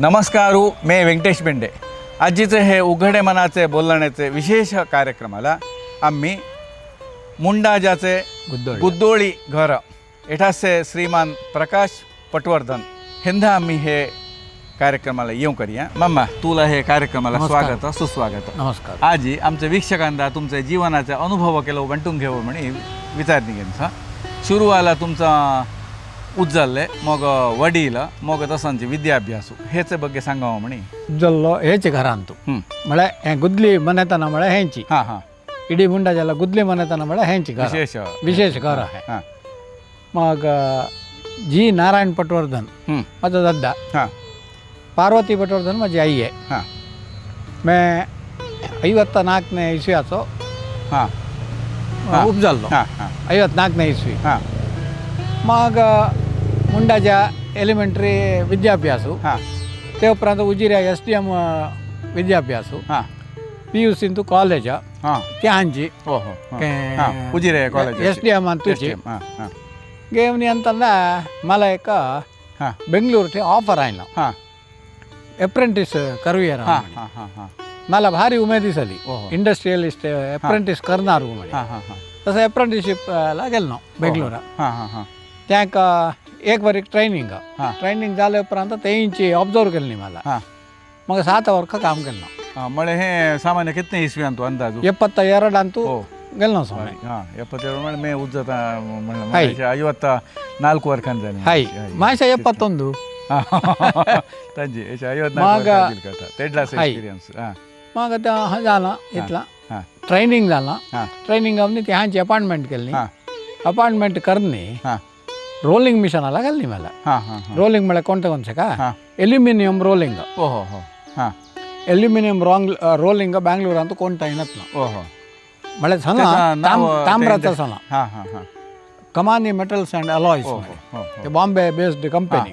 नमस्कारू मी व्यंकटेश बेंडे. आजीचे हे उघडे मनाचे बोलण्याचे विशेष कार्यक्रमाला आम्ही मुंडाजाचे गुद्दोळी. गुद्दोळी घर एठासे श्रीमान प्रकाश पटवर्धन हेंदा आम्ही हे कार्यक्रमाला येऊ करूया. मम्मा तुला हे कार्यक्रमाला. स्वागत सुस्वागत. नमस्कार. आजी आमच्या वीक्षकांना तुमचे जीवनाचे अनुभव केलो वांटून घेऊ म्हणे विचारणी घेऊन सुरुवाला तुमचा ಉಜ್ಜಲ್ಲೆ ಮೊಗ ವಡೀಲ ಮೊಗದ ಸಂಜೆ ವಿದ್ಯಾಭ್ಯಾಸ. ಹೇಚೆ ಬಗ್ಗೆ ಸಂಗಮಮಣಿ ಉಜ್ಜಲ್ಲೋ ಹೇಚಿ ಘರ ಅಂತು. ಹ್ಮ್. ಮಳೆ ಏ, ಗುದ್ಲಿ ಮನೆತನ ಮಳೆ ಹೆಂಚಿ. ಹಾ ಹಾ. ಇಡೀ ಮುಂಡಜಲ ಗುದ್ಲಿ ಮನೆತನ ಮಳೆ ಹೆಂಚಿ ಘರ. ವಿಶೇಷ. ವಿಶೇಷ ಗೌರವ ಹೇ. ಹಾ. ಮಗ ಜಿ ನಾರಾಯಣ್ ಪಟ್ವರ್ಧನ್ ಹ್ಮ್. ಮತ್ತು ದದ್ದ ಹಾ. ಪಾರ್ವತಿ ಪಟ್ವರ್ಧನ್ ಮಜಿ ಅಯ್ಯೆ. ಹಾ. ಮೇ ಐವತ್ತ ನಾಲ್ಕನೇ ಇಸ್ವಿ ಆತು ಹಾ. ಉಬ್ಜಲ್ಲು ಹಾ ಹಾ. ಐವತ್ನಾಲ್ಕನೇ ಇಸ್ವಿ. ಹಾ. ಮಗ ಮುಂಡಾಜ ಎಲಿಮೆಂಟ್ರಿ ವಿದ್ಯಾಭ್ಯಾಸ. ದೇವಪ್ರಾಂತ ಉಜಿರಿಯಾಗ ಎಸ್ ಡಿ ಎಂ ವಿದ್ಯಾಭ್ಯಾಸ. ಪಿ ಯು ಸಿಂದು ಕಾಲೇಜ. ತ್ಯಾಂಜಿ ಓಹೋ. Ujire college S D M ಅಂತ ಗೇಮ್ನಿ ಅಂತಂದ ಮಲಯಕ ಬೆಂಗಳೂರು ಟೀ ಆಫರ್ ಆಯ್ನ. ಅಪ್ರೆಂಟಿಸ್ ಕರ್ವಿಯರ್ ಮಲ ಭಾರಿ ಉಮೇದಿಸಲಿ ಇಂಡಸ್ಟ್ರಿಯಲಿಸ್ಟ್ ಅಪ್ರೆಂಟಿಸ್ ಕರ್ನಾರು ತಸ ಅಪ್ರೆಂಟಿಸ್ಶಿಪ್ ಎಲ್ಲ ಗೆಲ್ನೋ ಬೆಂಗಳೂರ. ತ್ಯಾಂಕ ओहो. इंडस्ट्रियलिस्ट अप्रेंटिस करणार म्हणे हा हा हा तसं अप्रेंटिसशिपला गेलो ना बेंगलोर हा हा हा त्याक एक वरीक ट्रैनिंग हा. ट्रैनिंग झाल्या उपरांत तेंची ऑब्झर्व केली मला हा मग सात वर्ष काम केलं हा, मळे हे सामान्य कितने इस्वी आणतो अंदाजू ಎಪ್ಪತ್ತ ಎರಡು ಅಂತೂ हो ಗೆಲ್ನೋ ಸ್ವಾಮಿ ಹಾ ಎಪ್ಪತ್ತೆರಡು ಮಾಡಿ ಮೇ ಉಜ್ಜತ ಹೈ. ಐವತ್ತ ನಾಲ್ಕು ವರ್ಷ ಅಂಜಾನೆ ಹಾಯ್ ಮಾಷ ಎಪ್ಪತ್ತೊಂದು ತಂಜಿ ಏಷ ಮಾಗ- ಐವತ್ನಾಲ್ಕು ತೆಡ್ಲಾಸ್ ಹೈ. एक्सपिरियन्स हा मग आता हा झाला इथला हा ट्रेनिंग झाला हा ट्रेनिंग अवनी ते ह्यांची अपॉइंटमेंट केली हा अपॉइंटमेंट करणे हा ರೋಲಿಂಗ್ ಮಿಷನ್ ಅಲ್ಲ ಅಲ್ಲಿಮಲ್ಲ ರೋಲಿಂಗ್ ಮೇಲೆ ಕೊಂಟಗೊಂದ್ಸಕ ಎಲ್ಯೂಮಿನಿಯಂ ರೋಲಿಂಗ್ ಓಹೋ ಹಾಂ. ಎಲ್ಯೂಮಿನಿಯಂ ರಾಂಗ್ ರೋಲಿಂಗ್ ಬ್ಯಾಂಗ್ಳೂರ್ ಅಂತ ಕೊಂಡ ಇನತ್ಲ ಓಹೋ. ಮಳೆ ಸನ ತಾಮ್ರದ ಹಾಂ Kamani metals and alloys Bombay based company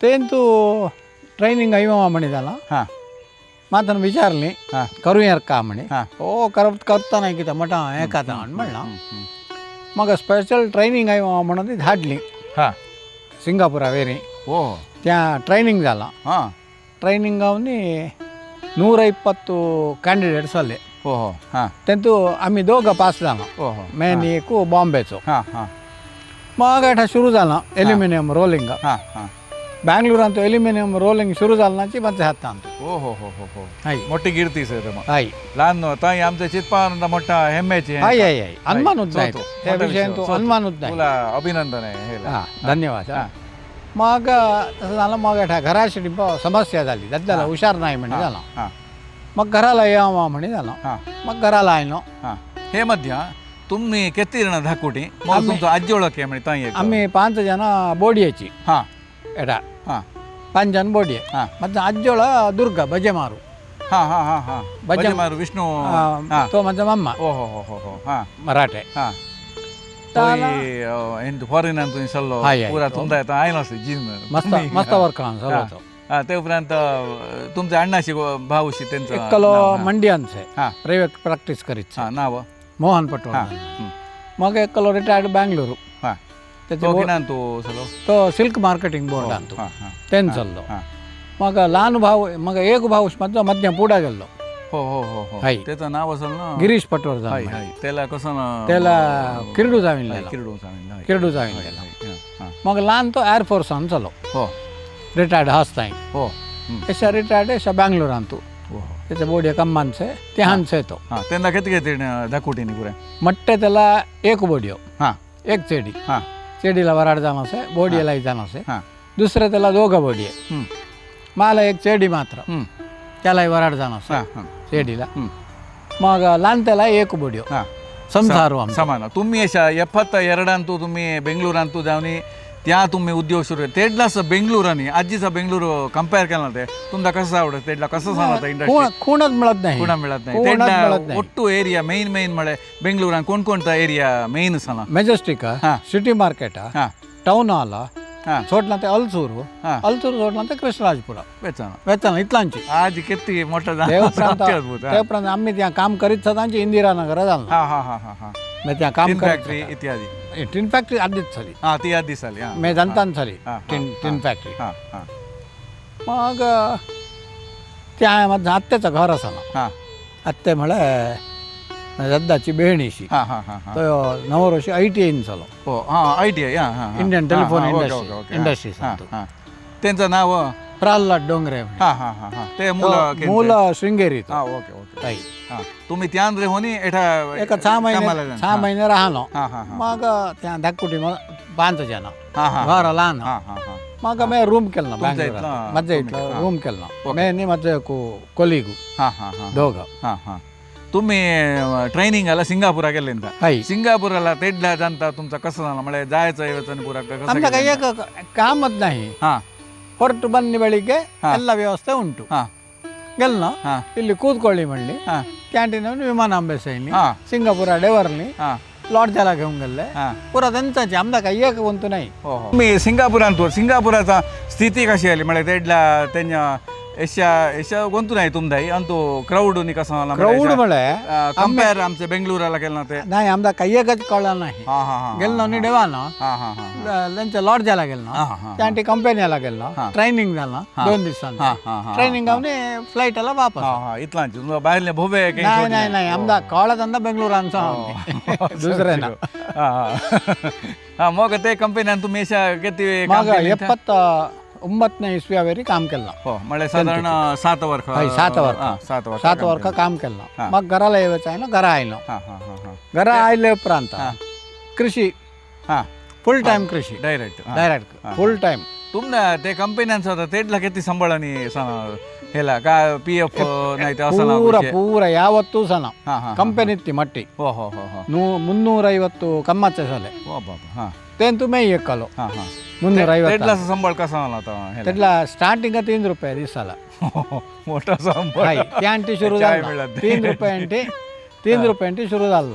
ತೇಂತು training ಐವ ಮಣಿದಲ್ಲ? ಮಾತನ ವಿಚಾರಲಿ. ಕರುಯರ್ ಕಾಮಣಿ. ಓ ಕರ್ ಕರ್ತಾನೆ ಆಗಿತ್ತ ಮಠ ಏಕಾತ ಅನ್ಮಣ್ಣ મગ સ્પેશિયલ ટ્રેનિંગ આવ્યો મને હાડલી ಹಾ. ಸಿಂಗಾಪುರ ವೇರಿ ಓ. ತ್ಯಾ ಟ್ರೈನಿಂಗ್ ಅಲ್ಲ. ಹಾಂ. ಟ್ರೈನಿಂಗ್ ಅವನಿ ನೂರ ಇಪ್ಪತ್ತು ಕ್ಯಾಂಡಿಡೇಟ್ಸ್ ಅಲ್ಲಿ. ಓಹೋ ಹಾಂ. ತೆಂತು ಅಮ್ಮಿ ದೋಗ ಪಾಸ್ ದಾನ ಓಹೋ ಮೇನ್ ಏಕು ಬಾಂಬೆಸು ಹಾಂ ಹಾಂ. ಮಾಗಾಟ ಶುರು ದಾನ ಎಲ್ಯೂಮಿನಿಯಂ ರೋಲಿಂಗ್ ಹಾಂ ಹಾಂ. बँगलोर ಅಂತೂ एल्युमिनियम रोलिंग सुरू झाला नाची ಮತ್ತೆ हात आणतो ಓಹೋ ಹೋ ಹೋ ಹೋ हाय मोठी कीर्ती सर मग हाय लहान ताई आमच्या चितपानंद मोठा हेम्मेची आहे. हाय हाय हाय अनुमानच नाही चौथो. त्या मोठा विषयान विषय. तो चौथो. अनुमानच नाही तुला अभिनंदन आहे हे हा धन्यवाद हा. मग तसं झालं मग एठा घराशी ब- समस्या झाली त्याला हुशार नाही म्हणे झाला हा मग घराला यावा म्हणे झाला हा मग घराला आयलो हा हे मध्य तुम्ही किती जण धाकुटी मग आम्ही- तुमचं आजी ओळख आहे म्हणे ताई एक. आम्ही पाच जण बोडियाची हा ಎಡ. ಹಾಂ. ಪಂಜನ್ ಬೋಡಿ. ಹಾಂ. ಮತ್ತು ಅಜ್ಜೋಳ ದುರ್ಗ ಬಜೆಮಾರು. ಹಾಂ ಹಾಂ ಹಾಂ ಹಾಂ. ಬಜೆಮಾರು ವಿಷ್ಣು ತೋಮದ ಮಮ್ಮ. ಓಹೋ ಹೋ ಹೋ ಹೋ ಹಾಂ. ಮರಾಠೆ. ಹಾಂ. ಎಂದು ಫಾರಿನ್ ಅಂತ ಸಲ್ಲೋ ಪೂರ ಆಯ್ತು? ಆಯ್ನ ಜೀನ್ ಮಸ್ತ ಮಸ್ತ ವರ್ಕ್ ಸಲ್ಲೋತು ते उपरांत तुमचे अण्णाशी भाऊशी त्यांचं एकलो मंडियांचे प्रायव्हेट प्रॅक्टिस ನಾವು ಮೋಹನ್ मोहन पटोळ ಮಗ ಕಲೋ ರಿಟೈರ್ಡ್ ಬೆಂಗಳೂರು हा त्याचे तो सिल्क मार्केटिंग बोर्ड आणतो. त्यांनी चाललो मग लहान भाऊ मग एक भाऊ माझा मध्य पुढा गेलो. हो हो हो हो. हाय. त्याचं नाव असेल ना गिरीश पटवर्धन हाय त्याला कसं ना त्याला किरडू नेला. किरडू सांगितलं हाय. किरडू हाय. हाय, हा. मग लहान तो एअरफोर्स आण चलो हो. रिटायर्ड हसताय हो. हं. अशा रिटायर्ड अशा बँगलोर आणतो. हो हो. त्याचं बोडी कम्मानचे ते हानसे येतो. हा त्यांना किती घेते धाकुटीने पुऱ्या? मट्टे त्याला एक बोडियो. हा. एक चेडी. हा. चेडीला वराड जाणवसे बोडियाला जाणवसे हा दुसरं त्याला दोघं बोडी आहे हं. मला एक चेडी मात्र हं. त्यालाही वराड जाणवसे हा हा चेडीला हं. मग लहान त्याला एक बोडियो हा समजारू आमचा ಸಮಾನ ತುಮ್ಮಿ ಯಶ ಎಪ್ಪತ್ತ ಎರಡಂತೂ ತುಮ್ಮಿ ಬೆಂಗಳೂರಂತೂ ಜಾವನಿ त्या तुम्ही उद्योग सुरू आहे. तेडला असं बेंगलुरानी आजीचा बेंगलुरु कंपेअर केला ते. तुमचा कसं आवडत तेडला कसं सांगत कोणच मिळत नाही. कोणा मिळत नाही. तेडला एरिया मेन मेन म्हणे कोण कोणता एरिया मेन सांगा. मेजेस्टिक सिटी मार्केट हा. टाउन हॉल ते अलचूर अलचूर सोडला ते कृष्णराजपुरा. वेचना. वेचना इतलांची आज किती मोठं आम्ही त्या काम करीत सदांची इंदिरा नगर झाला. हा हा हा हा. झालं मी त्या काम करीत फॅक्टरी इत्यादी सदा. टिन फॅक्टरी आधीच झाली हा ती हा जनतान झाली हा, टिन हा, टिन हा. फॅक्टरी हा हा मग त्या माझं आत्याचं घर असं ना हां आत्ते म्हळे दद्दाची बहिणीशी हां हां हां हां तो आय टी आयन चालो हो हां आय टी आय हां हां. इंडियन टेलिफोन ओके, इंडस्ट्री- सांगतो. त्यांचं नाव प्रल्हाद डोंगरे म्हणे. हां हां हां हां ते मुलं केंद्र- मूल शृंगेरी तो. हां ओके ओके ताई. हां तुम्ही त्यान रे होनी एठा एक सहा कामाला महिने जाण. सहा महिने राहलो हां हां हां मग त्या धाककुटी मग पाच जण हां हां घर लहान हां हां हां मग मी रूम केलं तुमच्या बँगलोर इथलं- मज्जा तुम्ही- इथलं हां. रूम केलं ओके. ಮೇನೆ ಮತ್ತೆ ಕೊಲಿಗು हां हां हां दोघं हां हां तुम्ही ट्रेनिंगाला सिंगापुराक हाय सिंगापूरला तेडला जाणता तुमचा कसं झाला म्हणजे जायचं यायचं पुरा कसं ಆಮ್ದಾಗ केलं? ಈಗ ಕಾಮತ್ ನಾಹಿ ಹಾಂ ಹೊರಟು ಬನ್ನಿ ಬೆಳಿಗ್ಗೆ ಹಾ. ಎಲ್ಲ ವ್ಯವಸ್ಥೆ ಉಂಟು ಹಾಂ ಗೆಲ್ನ ಇಲ್ಲಿ ಕೂತ್ಕೊಳ್ಳಿ ಮಳ್ಳಿ. ಕ್ಯಾಂಟೀನ್ ವಿಮಾನ ಅಂಬೆ ಸಿಂಗಾಪುರ ಡೆವರ್ಲಿ ಲಾಡ್ಜ್ ಜಲಾಗ ಹಂಗಲ್ಲೇ ಪೂರ ಅದಂತ ಅಮ್ದ ಕೈಯಕ್ಕೆ ಬಂತು ನೈ ಸಿಂಗಾಪುರ ಅಂತ ಸಿಂಗಾಪುರ ಸ್ಥಿತಿ ಕಶಿ ಮಳೆ ತೆಡ್ಲ ತೆಂಜ ಯಶ ಯಶ ಗೊಂತು ನಾಯಿ ತುಂಬ್ದಾಯಿ ಅಂತೂ ಕ್ರೌಡ್ ನಿಕಸವಲ್ಲ ಕ್ರೌಡ್ ಬಳೆ ಕಂಪೇರ್ ಆಮ್ಸೆ ಬೆಂಗಳೂರಲ್ಲ ಗೆಲ್ನತೆ ನಾಯಿ ಆಮ್ದ ಕೈಯೇ ಗಚ್ಕೊಳ್ಳ ನಾಯಿ. ಗೆಲ್ನ ನಿಡೆವಾನ ಲೆಂಚ ಲಾಡ್ಜ್ ಎಲ್ಲ ಗೆಲ್ನ ಚಾಂಟಿ ಕಂಪೆನಿ ಎಲ್ಲ ಗೆಲ್ನ ಟ್ರೈನಿಂಗ್ ಎಲ್ಲ ದೊಂದು ದಿವಸ ಟ್ರೈನಿಂಗ್ ಅವನೇ ಫ್ಲೈಟ್ ಎಲ್ಲ ವಾಪಸ್. ಇತ್ಲಾಂಚು. ಬಾಗಿಲಿನ ಭೂವೆ ನಾಯಿ ನಾಯಿ ನಾಯಿ. ಆಮ್ದ ಕಾಳದಂದ ಬೆಂಗಳೂರು ಅನ್ಸ ದೂಸರೇನ. ಮೋಗತೆ ಕಂಪೆನಿ ಅಂತೂ ಮೇಷ ಗೆತ್ತಿವೆ ಎಪ್ಪತ್ತ ಒಂಬತ್ತನೇ ಇಸ್ವಿಯಾವೇರಿ ಕಾಮ್ ಕೆಲ್ಲ ಓ ಮಳೆ ಸಾಧಾರಣ ಸಾತ ವರ್ಕ ಹಾಯ್, ಸಾತ ವರ್ಕ. ಹಾ, ಸಾತ ವರ್ಕ સાત વર્ષ કામ કેલા હા. મગ ઘરાલ એવે ચાઈનો ઘરા આઈનો ಕೃಷಿ. ಫುಲ್ ಟೈಮ್ ಕೃಷಿ. ಡೈರೆಕ್ಟ್ ಡೈರೆಕ್ಟ್ ಫುಲ್ ಟೈಮ್ ತುಂಬಾ ते ಕಂಪನಿ ಅನ್ಸೋದ. ತೇಡ್ಲ ಕೆತ್ತಿ ಸಂಬಳ ನೀ ಸನ ಕಾ ಪಿ ಎಫ್ ನೈತೆ ಪೂರ ಪೂರ ಯಾವತ್ತೂ ಸನ. ಕಂಪನಿ ಇತ್ತಿ ಮಟ್ಟಿ. ಓ ಹೋ ಹೋ ನೂ ಮುನ್ನೂರೈವತ್ತು ಕಮ್ಮಚ್ಚ ಸಲ. ಓ ಬಾಬಾ. ಹಾ. ತೇನ್ ತುಮೇ ಎಕ್ಕಲು. ಮುನ್ನೂರ ಐವತ್ತು ಸಂಬಳ ಕಸವಲ್ಲ ಸ್ಟಾರ್ಟಿಂಗ್ ತೀನ್ ರೂಪಾಯಿ ಈ ಸಲ. ಮೋಟೋ ಸಂಬಳ. ತೀನ್ ರೂಪಾಯಿ ಅಂಟಿ ತೀನ್ ರೂಪಾಯಿ ಅಂಟಿ ಶುರುದಲ್ಲ.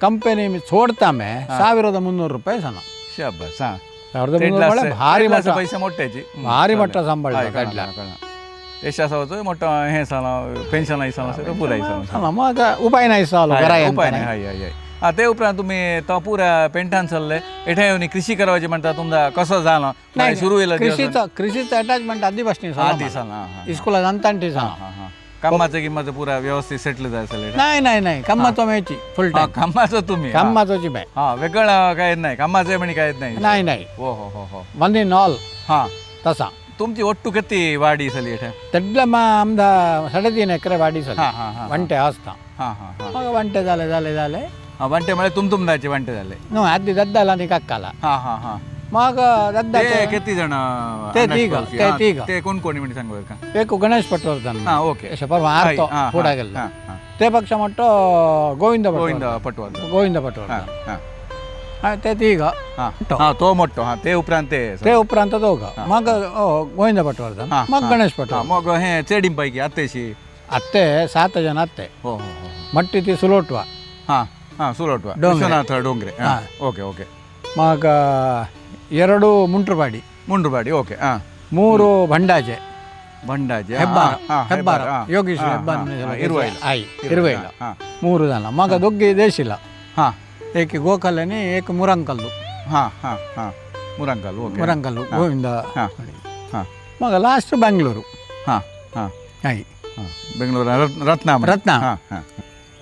ಕಂಪನಿ ಸೋಡ್ತಾಮೆ ಸಾವಿರದ ಮುನ್ನೂರು ರೂಪಾಯಿ ಸನ ಭಾರಿ ಮಟ್ಟ. ಪೈಸೆ ಮೊಟ್ಟೆಜಿ. ಭಾರಿ ಮಟ್ಟ ಸಂಬಳ ಕಡ್ಲ. ಮೊಟ್ಟ ಪೆನ್ಷನ್ ಪೂರ ಹಾಯ್ ಹಾಯ್. हा ते उपरांत तुम्ही तो पुरा पेंटान सरले एठाय येऊन कृषी करपाची म्हणता तुमचा झालं नाही सुरू येयलो कृषीचो कृषीचो अटॅचमेंट आदी भाशेन आदी दिसान कामाचं किंमत पुरा व्यवस्थित सेटल जाय नाही नाही नाही कामाचो मेची फुल टाइम कामाचो तुम्ही कामाचोची बाय हा वेगळं काय नाही कामाचं म्हणे काय नाही नाही नाही हो हो हो वन इन ऑल हा तसा तुमची ओट्टू किती वाडी झाली एठे तडला आमदा साडेतीन एकरे वाडी झाली वंटे असता वंटे झाले झाले झाले ಬಂಟೆ ಮಳೆ ತುಂಬ ತುಂಬ ಆಚೆ ಬಂಟೆದಲ್ಲಿ ನೋ ಅದ್ದಿ ದದ್ದಲ ನೀ ಕಕ್ಕಲ್ಲ ಹಾ ಹಾ ಹಾ. ಮಾಗ ದದ್ದ ಕೆತ್ತಿ ಜನ ಗಣೇಶ್ ಹಾ ಓಕೆ. ತೇ ಪಕ್ಷ ಮಟ್ಟ ಗೋವಿಂದ ಗೋವಿಂದ ಪಟ್ಟೋರ್ ಗೋವಿಂದ ಪಟ್ಟೋರ್ ಹಾ ಹಾ. ತೋ ತೇ ಉಪ್ರಾಂತೆ. ತೇ ಉಪ್ರಾಂತ ತೋಗ. ಮಾಗ ಗೋವಿಂದ ಪಟ್ಟೋರ್ ಮಾಗ ಗಣೇಶ್ ಪಟ್ಟೋರ್ ಮಗ ಹೇ ಚೇಡಿಂ ಪೈಕಿ ಅತ್ತೇಶಿ ಅತ್ತೆ ಸಾತ ಜನ ಅತ್ತೆ. ಮಟ್ಟಿತಿ ಸುಲೋಟ್ವ. ಹಾ. ಹಾಂ ಸೂಲೋಟ್ವ ಡೋಂಗ್ರೆ. ವಿಶ್ವನಾಥ ಡೋಂಗ್ರೆ. ಹಾಂ ಓಕೆ ಓಕೆ. ಮಗ ಎರಡು ಮುಂಟ್ರಬಾಡಿ. ಮುಂಡ್ರಬಾಡಿ ಓಕೆ ಹಾಂ. ಮೂರು ಭಂಡಾಜೆ. ಭಂಡಾಜೆ ಹೆಬ್ಬಾರ. ಹೆಬ್ಬಾರ. ಯೋಗೀಶ್ವರ ಹೆಬ್ಬಾರ ಇರುವೈಲ. ಆಯ್ ಹಾಂ. ಮೂರು ಜನ ಮಗ ದೊಗ್ಗೆ ದೇಶಿಲ್ಲ ಹಾಂ. ಏಕೆ ಗೋಕಲನೇ ಏಕ ಮುರಂಕಲ್ಲು. ಹಾಂ ಹಾಂ ಹಾಂ. ಮುರಂಗಲ್ ಓಕೆ. ಮುರಂಕಲ್ಲು ಗೋವಿಂದ. ಹಾಂ ಹಾಂ. ಮಗ ಲಾಸ್ಟ್ ಬೆಂಗಳೂರು. ಹಾಂ ಹಾಂ. ಆಯ್ ಬೆಂಗಳೂರು ರತ್ನಾಮ ರತ್ನ. ಹಾಂ ಹಾಂ.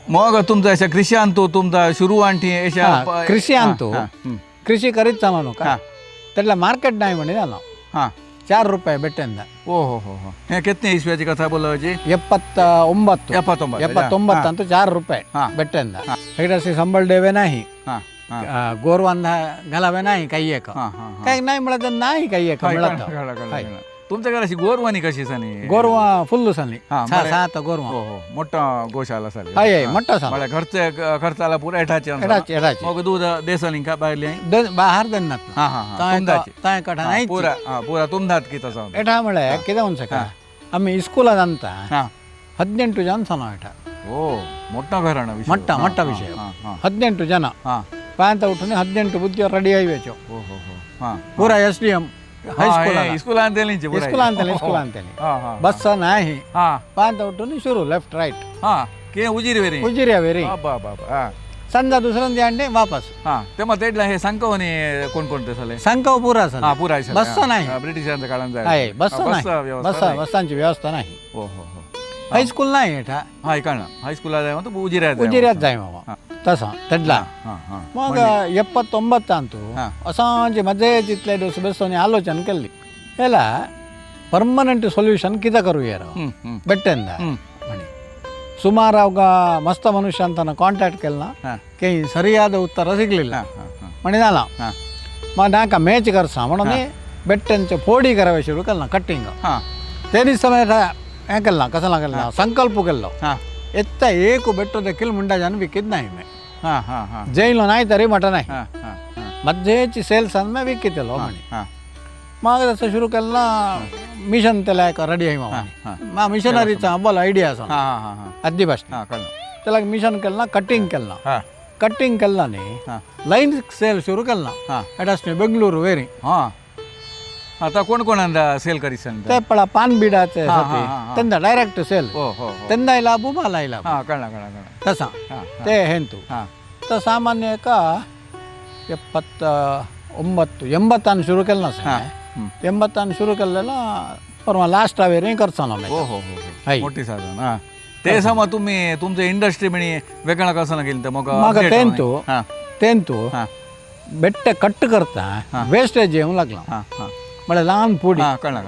हा हा मग तुमचा अशा कृषी आणतो तुमचा सुरू आणखी अशा हा, प- कृषी हा, आणतो. हा, हम्म, ಕೃಷಿ ಕರೀತ್ ಸಾಮಾನು हा त्याला मार्केट नाही म्हणे ನಾವು हा चार रुपये ಬೆಟ್ಟೆಂದ ओ हो हो हो हे कितने इसव्याची कथा बोलायची ಎಪ್ಪತ್ತ ಒಂಬತ್ತು एपातोंबत ಎಪ್ಪತ್ತೊಂಬತ್ತು ಅಂತ ಚಾರ್ ರೂಪಾಯಿ हा. ಬೆಟ್ಟೆಂದ हेडसी संबळ देवे नाही हा हा गोरवांना घालावे नाही काही एक हा हा हा काही नाही मिळत नाही काही एक काय मिळत कळलं, तुमच्याकडे अशी गोरवानी कशी सनी? गोरवा फुल्ल सांगली आता गोरवा. हो, हो मोठा गोशाला सांगली मोठा साला. खर्च खर्चाला पुरा एठाचे मग दूध देसाली का बाहेर बाहेर दन्नात ना. कठा हा, नाही पुरा हा पुरा ತುಮ್ದಾತ್ ಗೀತ ಸೌಂಡ್ ಎಟಾ ಮಳೆ ಕಿದವನ್ ಸಕ ಹಾ. ಆಮೆ ಇಸ್ಕೂಲದ ಅಂತ ಹಾ ಹದಿನೆಂಟು ಜನ ಸನ ಎಟ मोठा ಮೊಟ್ಟ ಘರಾಣ ವಿಷಯ ಮೊಟ್ಟ ಹಾ, ಮೊಟ್ಟ ಹಾ, ವಿಷಯ ಹಾ, ಹಾ, ಹದಿನೆಂಟು ಜನ ಹಾ. ಪಾಂತ ಉಟ್ಟನೆ ಹೈಸ್ಕೂಲ್ हा, हे स्कूल आणते ಸ್ಕೂಲ್ ಅಂತೇಳಿ ಸ್ಕೂಲ್ ಅಂತೇಳಿ हा हा ಬಸ್ ನಾಹಿ हा ಪಾಂತ ಉಟ್ಟುನಿ ಶುರು ಲೆಫ್ಟ್ ರೈಟ್ हा के उजीर वेरी ಉಜಿರಿ ಅವೇರಿ बाबा बाबा हा संजा दुसऱ्यांदी आणले वापस हा ते मग तेडला हे सांगवणी कोणकोणते झाले संकव पुरा सर हा पुरा आहे सर. बसचं हा, नाही. हा, ब्रिटिशांच्या काळात जायचं. आहे बस हा, नाही व्यवस्था बस नाही. बसांची व्यवस्था नाही हो हो हो हायस्कूल नाही एठा हा कळलं हायस्कूलला जाय म्हणतो उजिऱ्यात जाय उजिऱ्यात म्हणतो. जाय मामा ತಸ ತೆಡ್ಲ ಮಗ ಎಪ್ಪತ್ತೊಂಬತ್ತಂತೂ. ಅಸಾಂಜಿ ಮದ್ದೆ ಚಿತ್ಲೇಡು ಸುಬಸ್ಸೋನಿ ಆಲೋಚನೆ ಕಲ್ಲಿ. ಎಲ್ಲ ಪರ್ಮನೆಂಟ್ ಸೊಲ್ಯೂಷನ್ ಕಿದ ಕರುಯಾರ ಬೆಟ್ಟೆಂದ ಮಣಿ. ಸುಮಾರು ಅವಾಗ ಮಸ್ತ ಮನುಷ್ಯ ಅಂತನ ಕಾಂಟ್ಯಾಕ್ಟ್ ಕೆಲ್ನ ಕೈ ಸರಿಯಾದ ಉತ್ತರ ಸಿಗಲಿಲ್ಲ. ಮಣಿನಾಲ ನಾಕ ಮೇಚ ಕರ್ಸ ಮಣನೆ ಬೆಟ್ಟೆಂಚ ಪೋಡಿ ಕರವೇಶರು ಕಲ್ಲ ಕಟ್ಟಿಂಗ್ ತೇನಿ ಸಮಯ ಯಾಕಲ್ಲ ಕಸಲ ಕಲ್ಲ ಸಂಕಲ್ಪ ಕಲ್ಲ. ಎತ್ತ ಏಕು ಬೆಟ್ಟದ ಕಿಲ್ ಮುಂಡ ಜನ ಬಿಕ್ಕಿದ್ ಜೈನ್ ಲೋನ್ ಆಯ್ತಾ ರೀ ಮಟನ್? ಆಯ್ತು ಮಧ್ಯೆ ಹೆಚ್ಚು ಸೇಲ್ಸ್ ಅಂದಮೇಲೆ ವಿಕ್ಕಿತ್ತಲ್ಲ ಮಣಿ ಮಾಗದ ಶುರುಕೆಲ್ಲ ಮಿಷನ್ ತೆಲಾಕ ರೆಡಿ ಆಯ್ಮ ಮಾ ಮಿಷನರಿ ಅಬ್ಬಲ್ ಐಡಿಯಾಸ್ ಅದ್ದಿ ಬಸ್ ತೆಲಾಕ ಮಿಷನ್ ಕೆಲ್ಲ ಕಟ್ಟಿಂಗ್ ಕೆಲ್ಲ ಕಟ್ಟಿಂಗ್ ಕೆಲ್ಲನೆ ಲೈನ್ ಸೇಲ್ ಶುರು ಕೆಲ್ಲ ಬೆಂಗಳೂರು ವೇರಿ. ಹಾಂ. ಕಳ್ಳ त्याला मिशन केलं कटिंग केलं ಹಾ कटिंग केलं नी ಹಾ लाईन सेल सुरू केलं ಹಾ एटाच बेंगलुरू वेरी हा आता कोण कोणांदा सेल करीस सांगता ते पळा पान बिडाचे हा, होते हा, हा, हा. त्यांना डायरेक्ट सेल हो हो हो त्यांना लाभू मला लाभ हा कळला कळला कळला तसा हा ते हेंतू हा तर सामान्य का ಎಪ್ಪತ್ತ ಒಂಬತ್ತು ಎಂಬತ್ತಾನು ಶುರು ಕೆಲ್ನ ಹಾ ಸರ್ हम्म. ಎಂಬತ್ತಾನು ಶುರು ಕೆಲ್ಲೆಲ್ಲ परवा लास्ट अवेरी करचा ना हो हो हो हो हाय. मोठी साधन हा ते मग तुम्ही तुमचं इंडस्ट्री म्हणे वेगळं कसं गेलं तर मग मग update तेंतू होणे. हा तेंतू हा ಬೆಟ್ಟ ಕಟ್ಟು करता वेस्टेज येऊ लागला म्हणजे लहान पोळी कळणार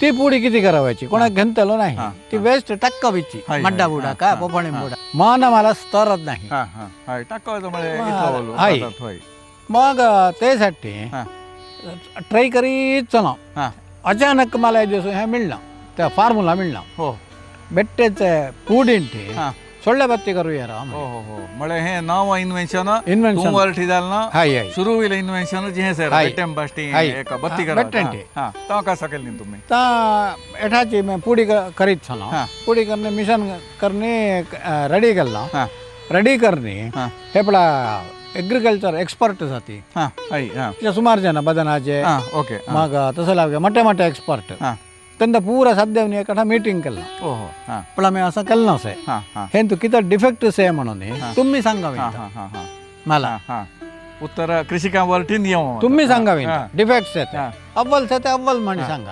ती पोळी किती करावायची? कोणा घंतलो नाही. ती वेस्ट टक्क व्हायची मड्डा बुडा का हा, बुडा. मान मला स्तरत नाही. हाय. मग त्यासाठी ट्राय करीत चला. हा. अचानक मला एक दिवस हे मिळलं. त्या फॉर्मुला मिळला. हो. बेट्टेच पुडिंटे हा. ಸೊಳ್ಳೆ ಬತ್ತಿ ಬತ್ತಿಗರು ಯಾರ ಓಹೋ ಮಳೆ ಹೇ ನಾವು ಇನ್ವೆನ್ಷನ್ ಇನ್ವೆನ್ಷನ್ ತೂವರ್ ಟಿದಲ್ನ ಹೈ ಹೈ ಶುರುವಿಲ ಇನ್ವೆನ್ಷನ್ ಹೇ ಸರ್ ಐಟಮ್ ಬಸ್ಟಿ ಏಕ ಬತ್ತಿಗರ. ಬಟ್ಟಂಟಿ ಹಾ ತಾ ಕಾ ಸಕಲ್ ನಿನ್ ಮೇ ತಾ ಎಟಾಚಿ ಮೇ ಪೂಡಿ ಕರಿತ್ ಸನ ಪೂಡಿ ಕರ್ನೆ ಮಿಷನ್ ಕರ್ನಿ ರೆಡಿ ಗಲ್ಲ ರೆಡಿ ಕರ್ನಿ ಹೆಪಳ ಅಗ್ರಿಕಲ್ಚರ್ ಎಕ್ಸ್ಪರ್ಟ್ ಸತಿ. ಹಾ ಹೈ ಹಾ. ಸುಮಾರು ಜನ ಬದನಾಜೆ ಓಕೆ ಮಗ ತಸಲಾವ್ಗೆ ಮಟ್ಟೆ ಮಟ್ಟೆ ಎಕ್ಸ್ಪರ್ಟ್ ಹಾ. ತಂದ ಪೂರ ಸದ್ಯವನಿ ಕಟ ಮೀಟಿಂಗ್ ಕಲ್ಲ. ಓಹೋ ಪಳಮೆ ಹೊಸ ಕಲ್ನೋಸೆ. ಹೆಂತು ಕಿತ ಡಿಫೆಕ್ಟ್ ಸೇಮ್ ಅಣೋನಿ ತುಮ್ಮಿ ಸಂಘವಿ ಮಲ. ಉತ್ತರ ಕೃಷಿಕ ವರ್ಟಿ ನಿಯಮ ತುಮ್ಮಿ ಸಂಘವಿ ಡಿಫೆಕ್ಟ್ ಸೇತೆ. ಅವ್ವಲ್ ಸೇತೆ ಅವ್ವಲ್ ಮಣಿ ಸಂಘ.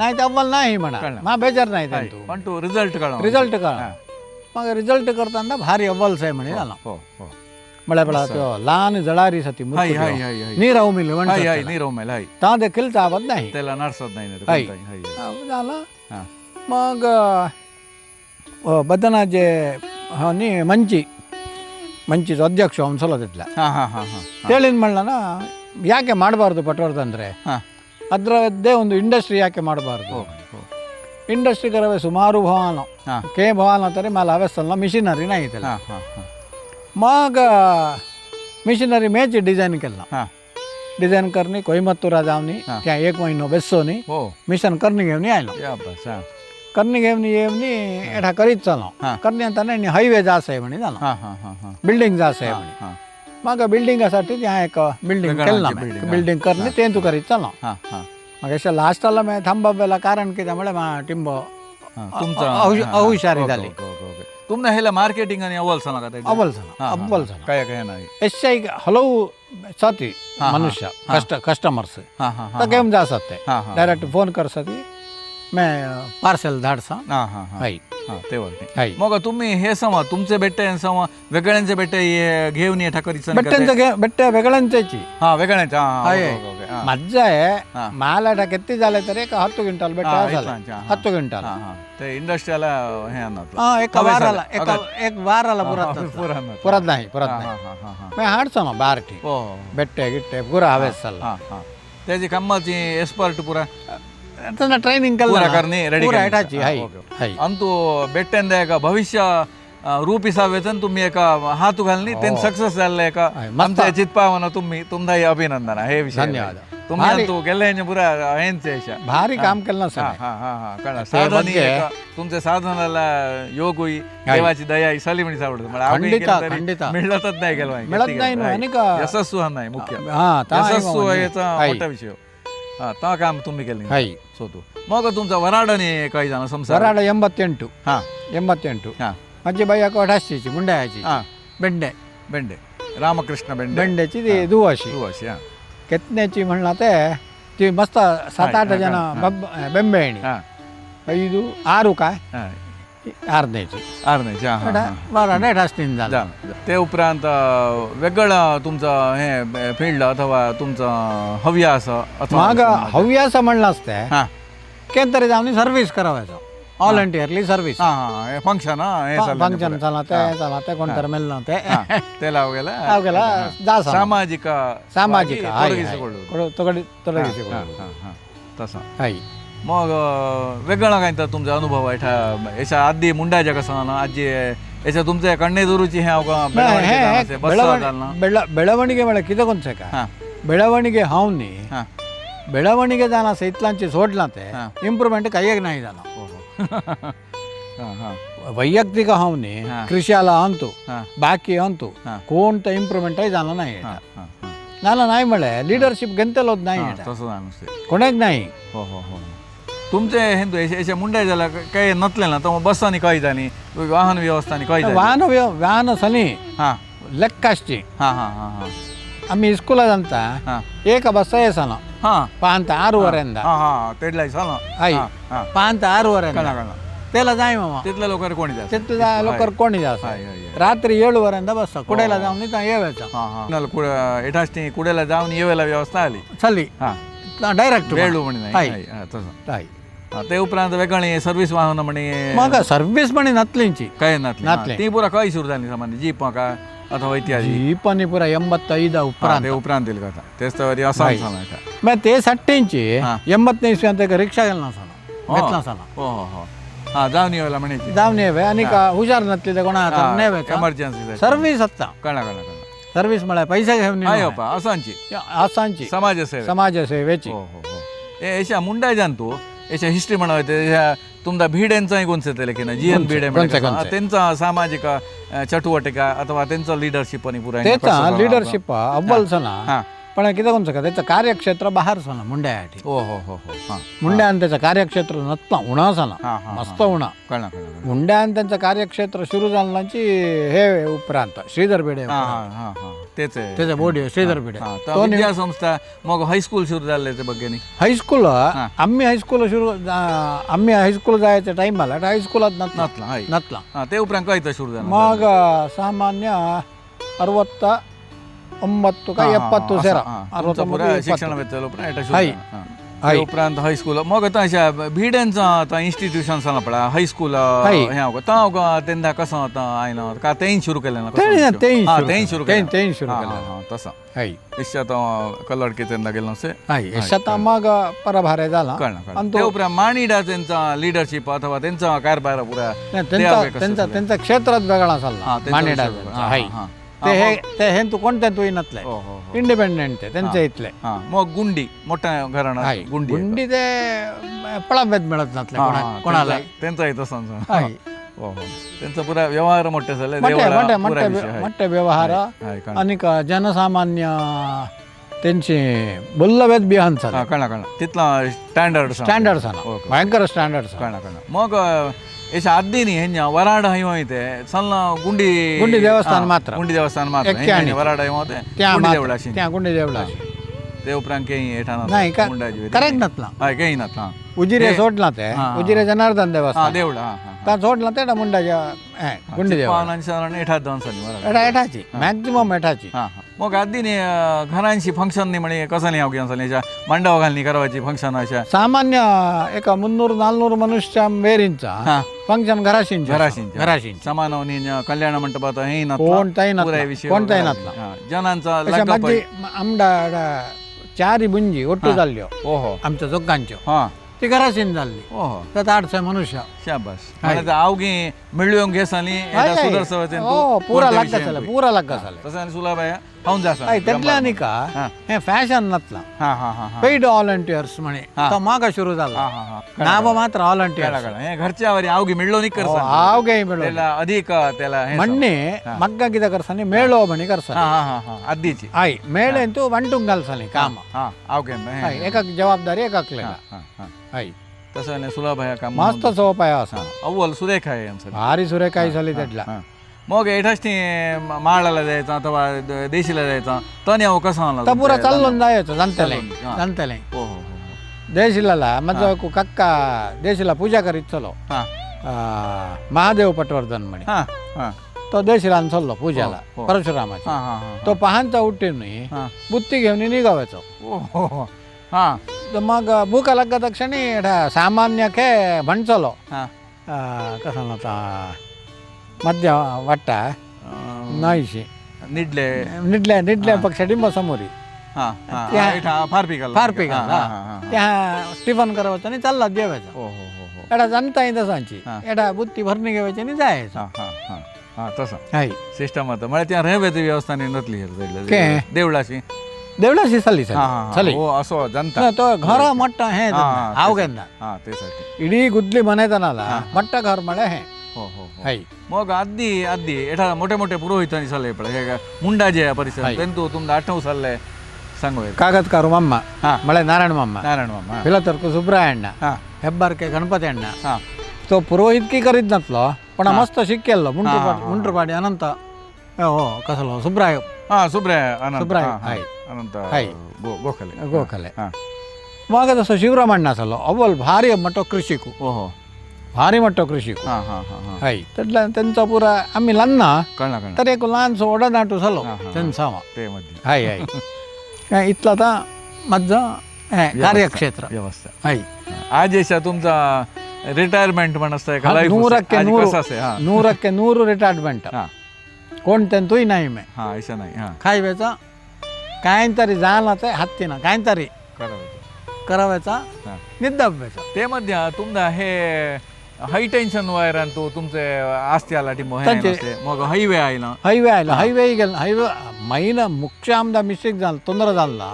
ನಾಯ್ತು ಅವ್ವಲ್ ನಾ ಹಿ ಮಣ ಮಾ ಬೇಜಾರ್ ನಾಯ್ತು ಅಂಟು ರಿಸಲ್ಟ್ ರಿಸಲ್ಟ್ ಮಗ ರಿಸಲ್ಟ್ ಕರ್ತಂದ ಭಾರಿ ಅವ್ವಲ್ ಸೇ ಮಣಿ ಅಲ್ಲ. ಓ ಓ ಮಳೆ ಬೀಳತ್ತೋ ಲಾನ್ ಜಳಾರಿ ಸತಿ ನೀರ್ ಓ ತಾಂದೆ ಮಗ ಬದನಾಜೆ ನೀ ಮಂಚಿ. ಮಂಚಿದು ಅಧ್ಯಕ್ಷ ಅವ್ನು ಸಲೋದಿದ್ಲ ಹೇಳಿನ ಮಳ್ಳನ ಯಾಕೆ ಮಾಡಬಾರ್ದು ಅಂದ್ರೆ? ಅದರದ್ದೇ ಒಂದು ಇಂಡಸ್ಟ್ರಿ ಯಾಕೆ ಮಾಡಬಾರ್ದು? ಇಂಡಸ್ಟ್ರಿ ಕರವೇ ಸುಮಾರು ಭವಾನ. ಕೆ ಭವಾನ ಅಂತಾರೆ ಮೇಲೆ ಅವೆಸ್ಸಲ್ಲ ಮಿಷಿನರಿನ ಐತಲ್ಲ. मग मिशनरी मॅच डिझाईन केला। हा। डिझाईन करणे कोईमत्तुरा जावनी हा. त्या एक महिनो बेसोनी हो। मिशन करणे घेऊन आयलो। या बस हा। करणे घेऊन येऊन एठा करीत चालो। हा. करणे अंताने हायवे जास आहे म्हणे झाला। हा हा हा हा। बिल्डिंग जास आहे म्हणे। हा। मग बिल्डिंगासाठी त्या एक बिल्डिंग वेगळा केला building, हा. बिल्डिंग करणे ते तू करीत चालो। हा हा। मग अशा लास्टला मी थांबावेला कारण की त्यामुळे मा टिंब हा तुमचा अहु- हा, अहुशारी ओके, झाली. Okay, okay, okay. तुमनं ह्याला मार्केटिंग आणि अव्वल सांगा का त्याच्यात? अव्वल हा, झाला हा, अव्वल हा. झाला काय काय नाही एस ಐ ಹಲವು ಸಾತಿ ಹಾ, ಮನುಷ್ಯ ಹಾ. ಕಷ್ಟ ಕಸ್ಟಮರ್ಸ್ हा हा हा तर गेम जा सकते हा हा डायरेक्ट फोन कर सती मैं पार्सल धाडसा हा हा हा हाय हा ते वरती हाय मग तुम्ही हे सम तुमचे बेटे सम वेगळ्यांचे बेटे हे घेऊन ये ठाकरीचं नाही का ते? ಬೆಟ್ಟಂತ ಬೆಟ್ಟ वेगळ्यांची हा वेगळ्यांचे ಮಜ್ಜೆ ಮಾಲಾಟ ಕೆತ್ತಿ ಜಾಲೆ ತರೇಕ ಹತ್ತು ಗಂಟಲ್ ಬೆಟ್ಟ ಹತ್ತು ಗಂಟಲ್ ಇಂಡಸ್ಟ್ರಿಯಲ ಹಾ. ಏಕ ವಾರಲ ಏಕ ಏಕ ನಾಯಿ ಪುರತ್ ನಾಯಿ ಹಾಡ್ಸಮ ಬಾರ್ಟಿ. ಬೆಟ್ಟೆ ಗಿಟ್ಟೆ ಪೂರ ಹವೇಸಲ್ಲ ತೇಜಿ ಕಮ್ಮತಿ ಎಸ್ಪರ್ಟ್ ಪೂರ? ಟ್ರೈನಿಂಗ್ ಕಲ್ಲ ಕರ್ನಿ ರೆಡಿ ಅಂತೂ ಬೆಟ್ಟೆಂದಾಗ ಭವಿಷ್ಯ हाय अंतू बेट्ट्यांदा एका भविष्य अं, रूप हिसाबेतन तुम्ही एका हात घालनी त्यांनी सक्सेस झालं एका हाय, मस्त. आमच्या चितपावनं तुम्ही तुमदाही अभिनंदन आहे हे विषय धन्यवाद. तुम्ही भारी. अंतू गेल्या पुरा यांचे अशा ಭಾರಿ ಕಾಮ್ ಕೆಲ್ನ हा सर हा हा हा कळलं ते साधनी ಬಗ್ಗೆ- एका- तुमच्या साधनाला योग होई हाय. देवाची दया ही सलीमणी सावडत मला अवघी खंडित, केलं तरी खंडित. मिळतच नाही गेलं माहिती. मिळत किती नाही गेलं? ना, हाय. आणि का- यशस्वी हा नाही मुख्य हा ता आहे यशस्वी मामा. याचा हाय. मोठा विषय हा ता काम तुम्ही केलं हाय सोतू मग तुमचा वराडने काही जण संसार ವರಾಡ ಎಂಬತ್ತೆಂಟು हा ಎಂಬತ್ತೆಂಟು हा माझी एक अडाशीची मुंडायाची. बेंडे बेंडे. रामकृष्ण बेंडे. ಬೆಂಡೆ ती दुवाशी दुवाशी ಹಾಂ ಕೆತ್ತನೆची म्हणला ते ती मस्त सात आठ जण बेंबे ಬೆಂಬೆಣಿ ಹಾಂ ಐದು ते उपरांत वेगळं तुमचं हे फील्ड अथवा तुमचं हव्यास अथवा मग हव्यास म्हणलास ते हां. जाऊन सर्व्हिस करावायचं. ऑलंटियरली सर्व्हिस हा हा हे फंक्शन हा हे चाललंय फंक्शन पुढे. चला ते चला ते कोणतरी मेलनं ते हा, त्याला वगैरे ಅವಾಗೆಲ್ಲ ದಾಸ ಸಾಮಾಜಿಕ ಸಾಮಾಜಿಕ ಆಯ್, ಆಯ್. ತೊಡಗಿಸಿಕೊಳ್ಳುವುದು ಕೊಡು- ತೊಗಡಿ हा, ತೊಡಗಿಸಿಕೊಳ್ಳೋದು हा, हा. तसा हाय मग अ, वेगळा काय तर तुमचा अनुभव आहे ठा- याच्या आधी मुंडाच्या कसं ना आजी याच्या तुमच्या कण्णेदुरूची हे अवघा बेळगावची हे जाणं असे, बस चालना. ಬೆಳ ಬೆಳವಣಿಗೆ ಮೇಲೆ ಕಿದಕೊಂಚೆ का हा ಬೆಳವಣಿಗೆ ಹಾವ್ನಿ हा ಬೆಳವಣಿಗೆ ಜಾನ ಸೈತ್ಲಾಂಚಿ ಸೋಡ್ಲಾಂತೆ ಹಾ. ಇಂಪ್ರೂವ್ಮೆಂಟ್ ಕೈಯಾಗ ನಾ ಇದಾನ हो, हो. हा हा ವೈಯಕ್ತಿಕ ಅವನಿ ಕೃಷಿ ಅಲ್ಲ ಅಂತು ಬಾಕಿ ಅಂತು ಕೋಂತ ಇಂಪ್ರೂವ್ಮೆಂಟ್ ಆಯ್ತು. ನಾನು ನಾಯಿ ನಾನು ನಾಯಿ ಮಳೆ ಲೀಡರ್ಶಿಪ್ ಗಂತಲ್ಲೋದು ನಾಯಿ ಕೊನೆಗೆ ನಾಯಿ. ತುಮಚೆ ಹಿಂದೆ ಏಷೆ ಮುಂಡಾಯ್ದಲ್ಲ ಕೈ ನತ್ಲೆಲ್ಲ ತಮ್ಮ ಬಸ್ಸಾನಿ ಕಾಯ್ದಾನಿ ವಾಹನ ವ್ಯವಸ್ಥಾನಿ ಕಾಯ್ದ ವಾಹನ ವಾಹನ ಸನಿ ಲೆಕ್ಕ ಅಷ್ಟೇ ಹಾಂ ಹಾಂ ಹಾಂ ಹಾಂ. ಅಮ್ಮಿ ಏಕ ಬಸ್ಸ ಏಸನ. પાંત આરવરેન દા તેડલા સાલો આઈ પાંત ಆರೂವರೆ ತೆಲ್ಲ ಜಾಯಮವ ತಿತ್ಲ ಲೋಕರ್ ಕೋಣಿದ ತಿತ್ಲ ಲೋಕರ್ ಕೋಣಿದ ರಾತ್ರಿ ಏಳುವರೆಯಿಂದ ಬಸ್ ಕುಡೆಲ ಜಾವ್ನಿ ತಾ ಏವೇಚ ನಲ್ ಕುಡ ಎಟಾಸ್ಟಿ ಕುಡೆಲ ಜಾವ್ನಿ ಏವೆಲ ವ್ಯವಸ್ಥೆ ಅಲ್ಲಿ ಚಲ್ಲಿ ಡೈರೆಕ್ಟ್ ಏಳು ಮಣಿ ತಾಯಿ ತಾಯಿ તે ઉપરાંત વેગણી સર્વિસ વાહન મણી મગા સર્વિસ મણી નતલિંચી કઈ નતલી નતલી તી પૂરા કઈ સુરદાની સામાન્ય જીપ કા અથવા ઇત્યાદિ જીપની પૂರ ಎಂಬತ್ತೈದ ಉಪರಾಂತ. ಅದೇ ಉಪರಾಂತ ಇಲ್ಗತ ತೇಸ್ತವರಿ ಅಸಾನ್ ಸಮೇತ ಮತ್ತೆ ಸಟ್ಟಿಂಚಿ ಎಂಬತ್ತನೇ ಇಸ್ವಿ ಅಂತ ರಿಕ್ಷಾ ಎಲ್ಲ ಸಲ. ಮೆತ್ಲ ಸಲ. ಓಹೋ ಹಾ ದಾವಣಿಯವೆಲ್ಲ ಮನೆ ದಾವಣಿಯವೆ? ಅನೇಕ ಹುಷಾರ್ ನತ್ತಿದ ಗುಣ ತನ್ನೇವೆ ಎಮರ್ಜೆನ್ಸಿ ಸರ್ವಿಸ್ ಅತ್ತ ಕಣ ಕಣ ಕಣ. ಸರ್ವಿಸ್ ಮಳೆ ಪೈಸೆಗೆ ಅಯ್ಯಪ್ಪ ಅಸಾಂಚಿ ಅಸಾಂಚಿ ಸಮಾಜ ಸೇವೆ. ಸಮಾಜ ಸೇವೆ ಚಿ ಓಹೋ ಏಷ ಮುಂಡಾಜ್ ಅಂತೂ याच्या हिस्ट्री म्हणावं ह्या तुमचा भिड यांचाही कोणचे ते लेखी जी एन भिडे कोणचे, कोणचे. त्यांचा सामाजिक अ, चटुवटिका अथवा त्यांचं लिडरशिप आणि पुरा त्याचा लिडरशिप अव्वल सना हा. पण किती कोणचं का? त्याचं कार्यक्षेत्र बाहेर सना मुंड्यासाठी. हो हो हो हो. हा. मुंड्यान त्याचं कार्यक्षेत्र नसला उणा सना हा मस्त उणा. कळणार कळणार मुंड्यान त्यांचं कार्यक्षेत्र सुरू झालनाची हे उपरांत श्रीधर बेडे हा हा हा हा. तेच आहे त्याचा बोडी श्रीधर बेडे हा तर विद्यासंस्था मग हायस्कूल सुरू झाले ते बघ नी हायस्कूल आम्ही हायस्कूल सुरू जा- आम्ही हायस्कूल जायचं टाइम आला हायस्कूलात नसला नसला हाय नसला हा ते उपरांत काही तर सुरू झालं ಮಗ ಸಾಮಾನ್ಯ ಅರವತ್ತ ಒಂಬತ್ತು का ಎಪ್ಪತ್ತು ಸೇರ पुरा शिक्षण वेचलो पण एटा हाय. हाय. ते उपरांत हायस्कूल मग आता अशा भिड्यांचं आता इन्स्टिट्यूशन सांगा पडा हायस्कूल हाय. हे हाव ता त्यांना कसं आता ना का तेही सुरू केलं ना हा सुरू केलं. सुरू केलं तेही सुरू केलं. तसं हाय इच्छा कलर की त्यांना गेलं नसे हाय यशात मग परभारे झाला कळलं कळलं आणि ते उपरांत मानिडा त्यांचा लिडरशिप अथवा त्यांचा कारभार पुरा नाही, ते त्यांचा आवे कसं त्यांचा झालं? त्यांचा क्षेत्रात वेगळा वेगळा. हा, हाय. ते हे ते हे तू कोणत्या तू इनातलं? इंडिपेंडेंट हो, हो, हो. आहे त्यांच्या इथले. मग गुंडी मोठ्या घराणं गुंडी गुंडी ते पळाब्यात मिळत नातले कोणाला त्यांचा- इथं येतो समजा त्यांचा पुरा व्यवहार मोठे झाले मोठे व्यवहार. आणि जनसामान्य त्यांचे बोललवेत बिहान हा, झालं. कळणार तिथला स्टँडर्ड स्टँडर्ड भयंकर स्टँडर्ड कळणा कळणा मग ಏಷ ಅದ್ದೀನಿ ಹೆಂಜ ವರಾಡ ಹೈವ ಐತೆ. ಸಣ್ಣ ಗುಂಡಿ ಗುಂಡಿ ದೇವಸ್ಥಾನ ಮಾತ್ರ. ಗುಂಡಿ ದೇವಸ್ಥಾನ ಮಾತ್ರ. ಹೆಂಜ ವರಾಡ ಹೈವ ಐತೆ ಗುಂಡಿ ದೇವಳ ಶಿಂಜ ಗುಂಡಿ ದೇವಳ ದೇವಪ್ರಾಂಗ್ ಕೇಯಿ ಏಟಾನ ಕರೆಕ್ಟ್ ನತ್ಲ ಹಾಂ ಕೇಯಿ ನತ್ಲ ಉಜಿರೆ ಸೋಟ್ಲಾತೆ ಉಜಿರೆ ಜನಾರ್ದನ್ ದೇವಸ್ಥಾನ. ಹಾ ದೇವಳ ಹಾ. ना हा उजिरे ते- सोडला ते हा, हा. उजिरे जनार्दन हा देवस्थान देवळा हा हा त्या सोडला ते मुंडाच्या हे, गुंडी देवळा पावनांची साधारण एठात दोन सणी वराड एटा एठाची मॅक्झिमम एठाची हा हा मग आधीने अं, घरांशी फंक्शन नाही म्हणे कसं नाही अवघी असं याच्या मांडव घालणी करावाची फंक्शन अशा ಸಾಮಾನ್ಯ ಏಕ ಮುನ್ನೂರು ನಾಲ್ನೂರು ಮನುಷ್ಯ ಬೇರಿಂಚ हा ಫಂಕ್ಷನ್ घराशींच घराशींच्या. घराशींच समानवनी कल्याण मंडपात हे कोणताही नसला. पुरा विषय कोणताही वगैरे. नसला. हा, जनांचा अशा लग्न मध्य आमड चारी बुंजी ಒಟ್ಟು हा. जाल्यो ओहो आमच्या जोगांच्यो हा ती घराशीन जाल्ली ओहो त्यात आठशे मनुष्य शाबास हाय. मला अवघी मिळवून घेसाली सुदर्शन हो पुरा लग्ग झालं पुरा लग्ग झालं तसं सुलभ आहे ಹೌದಾ ಸರ್ ತೆಗ್ಲಾನಿಕ ಫ್ಯಾಷನ್ ನತ್ಲ? ಪೇಯ್ಡ್ ವಾಲಂಟಿಯರ್ಸ್ ಮಣಿ ತಮಾಗ ಶುರುದಲ್ಲ. ನಾವ ಮಾತ್ರ ವಾಲಂಟಿಯರ್ ಖರ್ಚು ಅವರಿ ಆವ್ಗೆ ಮಿಳ್ಳೋನಿ ಕರ್ಸ ಆವ್ಗೆ ಮಿಳ್ಳೋ. ಅಧಿಕ ತೆಲ ಮಣ್ಣೆ ಮಗ್ಗಾಗಿದ ಕರ್ಸನೆ ಮೇಳೋ ಮಣಿ ಕರ್ಸ ಅದ್ದೀಚಿ. ಆಯ್ ಮೇಳೆ ಅಂತೂ ವಂಟುಂಗಲ್ ಸನಿ ಕಾಮ. ಆವ್ಗೆ ಏಕಾಕ್ ಜವಾಬ್ದಾರಿ ಏಕಾಕ್ಲೆ ಆಯ್. ಸುಲಭ ಮಸ್ತ ಸೋಪಾಯ ಅವಲ್ ಸುರೇಖಾಯಿ ಭಾರಿ ಸುರೇಖಾಯಿ ಸಲಿದಡ್ಲ ಮೋಗೆ ಎಟಸ್ನಿ ಮಾಡಲದಾಯ್ತು ಅಥವಾ ದೇಶಿಲದಾಯ್ತು ತೋನಿ ಅವು ಕಸವಲ್ಲ ಪೂರ ತಲ್ಲೊಂದಾಯ್ತು ದಂತಲೆ ದಂತಲೆ. ಓಹೋ ದೇಶಿಲಲ್ಲ ಮತ್ತು ಅವು ಕಕ್ಕ ದೇಶಿಲ ಪೂಜಾಕರ್ ಇತ್ತಲೋ ಮಹಾದೇವ್ ಪಟ್ವರ್ಧನ್ ಮಾಡಿ ತೋ ದೇಶಿಲ ಅನ್ಸಲ್ಲ ಪೂಜಾಲ? ಪರಶುರಾಮ ತೋ ಪಹಾಂತ ಹುಟ್ಟಿನಿ ಬುತ್ತಿಗೆ ನೀಗಾವತ್ತು ಮಗ ಭೂಕ ಲಗ್ಗ ತಕ್ಷಣ ಸಾಮಾನ್ಯಕ್ಕೆ ಬಣ್ಸಲೋ ಕಸಲತ मध्य वाटा नाहीशी निडले निडले निडल्या पक्षासाठी डिंब समोरी त्या- फार पिकाला फार त्या टिफन करायचं आणि चालला जेवायचा एडा जाणता एडा बुत्ती भरणी घ्यायची आणि जायचं सिस्टम आता मला त्या रेव्याची व्यवस्था नाही नसली देवळाशी देवळाशी चालली हा, चाली हो असो जनता तो घर मोठा हे हाव घेणार इडी गुदली म्हणायचा नाला मट्ट मोठा घर म्हणा हे ಹೈ મગ ಅದ್ದಿ ಅದ್ದಿ. એઠા મોટે મોટે પુરોહિતની સલાહ પડે મુંડા જે પરિસર તેંતુ તુમ આઠવ ಕಾಗತ್ಕಾರು ಮಮ್ಮ. ಮಳೆ ನಾರಾಯಣ ಮಮ್ಮ. ನಾರಾಯಣ ಮಮ್ಮ. ಪಿಲತರ್ಕು ಸುಬ್ರಾಯಣ್ಣ ಹೆಬ್ಬಾರ್ಕೆ ಗಣಪತಿ ಅಣ್ಣ. ಸೊ ಪುರೋಹಿತ್ಕಿ ಕರಿದ್ನತ್ಲೋ? ಪಣ ಮಸ್ತ್ ಸಿಕ್ಕೆಲ್ಲ ಮುಂಟ್ರು ಮುಂಟ್ರುಪಾಡಿ ಅನಂತ. ಓ ಕಸಲ ಸುಬ್ರಾಯ ಸುಬ್ರಾಯ ಸುಬ್ರಾಯ ಹೈ ಅನಂತ ಹೈ. ಗೋಖಲೆ. ಗೋಖಲೆ. ಮಾಗದ ಶಿವರಾಮಣ್ಣ ಸಲ ಅವಲ್ ಭಾರಿ ಮಟ್ಟ ಕೃಷಿಕು. ಓಹೋ. भारी ಮಟ್ಟ कृषी ಹಾ ಹಾ ಹಾ ಹಾ ಐ ತಡ್ಲ ತೆಂಚ तर एक लहानसो ओढानाटू झालो त्यांचा ते हाय हाय. काय इथला आता माझं हे, कार्यक्षेत्र. व्यवस्था. हाय. आज याच्या तुमचा रिटायरमेंट पण असतं का Life कसं असते हा. हा. नाही मे. हा ऐसा नाही हा. खायव्याचा कायतरी जाणार ते हत्ती ना काय तरी करावायचा हा. निद्दाभ्याचा ते मध्ये तुमदा हे हाय टेन्शन वायर आणि तो तुमचे आस्ती आला टिंब त्यांचे- मग हायवे आहे ना ಹೈವೇ ಆಯ್ಲ ಹೈವೇ ಈಗೆಲ್ಲ ಹೈವೇ ಮೈನ ಮುಖ್ಯ ಆಮದ ಮಿಸ್ಟೇಕ್ झालं ತೊಂದರೆ झाला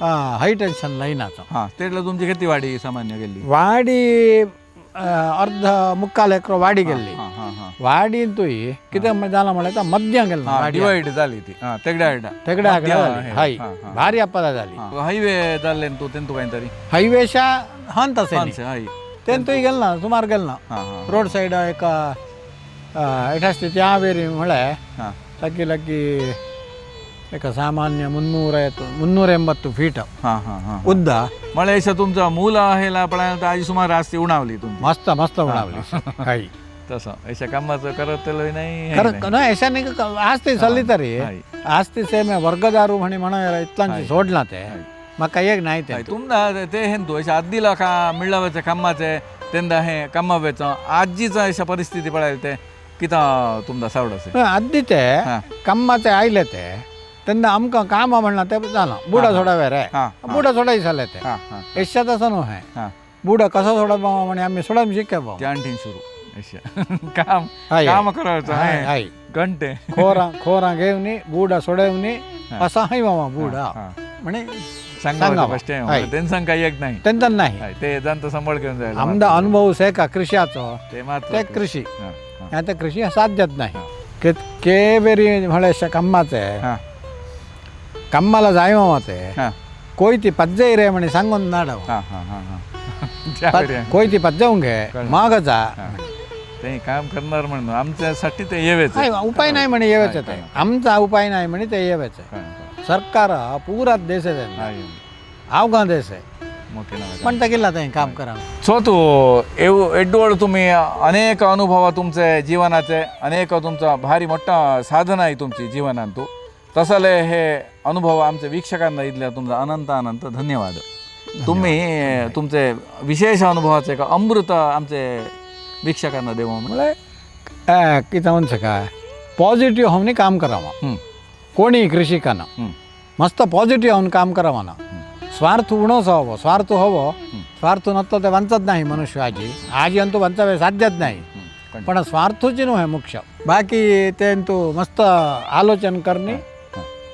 हा हाय टेन्शन लाईनाचं हा तेडला तुमची किती वाडी सामान्य गेली वाडी अ, अर्ध मुक्काल एकर वाडी गेली हा हा हा वाडी तुई किती झाला म्हणायचा मध्य गेला हा वाडी डिवाइड झाली ती हा तेगड्या आयडा तेगड्या मध्य आकडे आहे. हाय हा, हा. भारी अपदा झाली हायवे जाल्ले तू तेंतू काहीतरी ಹೈವೇಶ ಹಂತ ಸೇನೆ माणसं हाय तेंतू गेल ना सुमार गेल ना हा हा ರೋಡ್ ಸೈಡ್ ಏಕ ಎಷ್ಟಾಸ್ತಿ ತ್ಯಾವೇರಿ ಮಳೆ हा ಲಕ್ಕಿ ಲಕ್ಕಿ ಏಕ ಸಾಮಾನ್ಯ ಮುನ್ನೂರ ಐವತ್ತು ಮುನ್ನೂರ ಎಂಬತ್ತು ಫೀಟ್ हा हा हा ಉದ್ದ मला याच्या तुमचा मूल आहे पण आजी सुमार आस्ती उणावली तुमची मस्त मस्त उडावली हाय तसं याच्या कामाचं करत नाही हे खरं नाही. ना यशाने आस्ती चालली तरी हाय. आस्ती सेमे वर्गदारू म्हणे म्हणा इतलांची सोडला ते मग एक नाही ते. हाय, तुमदा ते हेंतू अशा आदीला का मिळावायचं कामाचे तेंदा हे कामावेचं आजीचं अशा परिस्थिती पडायला ते किता तुमदा सावडस? अद्दी ते हा. कम्माचे आयले ते त्यांना आमकां काम म्हणला ते झालं. बुडा सोडावे रे. हा बुडा सोडाय झाले ते. हा हा. यशा तसं नो आहे हा. बुडा कसं सोडा बाबा म्हणे आम्ही सोडा शिक्या बाबा ते आणखीन सुरू. काम हाय. काम करायचं. हाय घंटे. खोरा खोरा घेवनी बुडा सोडवनी असा हाय मामा बुडा. हा. हाय. त्यांचं काही एक नाही. त्यांना नाही. हाय, ते जाणतं सांभाळ घेऊन जायला आमदा अनुभव से का कृषीचो ते मात्र ते कृषी. हा, हा. आता कृषी साध्यच नाही. के के बेरी म्हळेशा कम्माचे हा, कम्माला जाय मामा ते हा, कोयती पज्जे रे म्हणे सांगून नाडव. हा, हा, हा, हा. आहे. कोयती पज्जावून घे. कळलं. मागचा हा. ते काम करणार म्हणून. आमच्यासाठी ते येवेच हाय, उपाय नाही म्हणे येवायचं ते. आमचा उपाय नाही म्हणे ते येवायचं ಸರ್ಕಾರ ಪೂರ ದೇಶದಲ್ಲಿ ಅವಘಾ ದೇಶ पण गेला ते काम करा सो तू एव एड्डोळ तुम्ही अनेक अनुभव तुमचे जीवनाचे अनेक तुमचा भारी मोठा साधन आहे तुमची जीवनात तू तसले हे अनुभव आमच्या वीक्षकांना इथल्या तुमचा अनंत अनंत धन्यवाद तुम्ही तुमचे विशेष अनुभवाचे का अमृत आमचे वीक्षकांना देऊ म्हणून म्हणजे किती म्हणचं काय पॉझिटिव्ह होऊन काम करावा हं, कोणी कृषिकानं मस्त पॉझिटिव्ह होऊन काम करावा ना स्वार्थ उणोच हवं स्वार्थ हवं. स्वार्थ नसतो ते वंचत नाही मनुष्य आजी. आजी अंतू वंचावे साध्यच नाही. पण स्वार्थची नो आहे मुख्य बाकी तेंतू मस्त आलोचन करणे.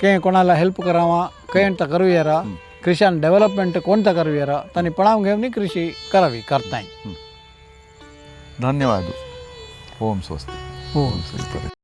के कोणाला हेल्प करावा केंत करूयारा कृषियान डेव्हलपमेंट कोणतं करूयारा त्यांनी पळावून घेऊन कृषी करावी करताय धन्यवाद. ओम स्वस्ति. हो. ओम श्री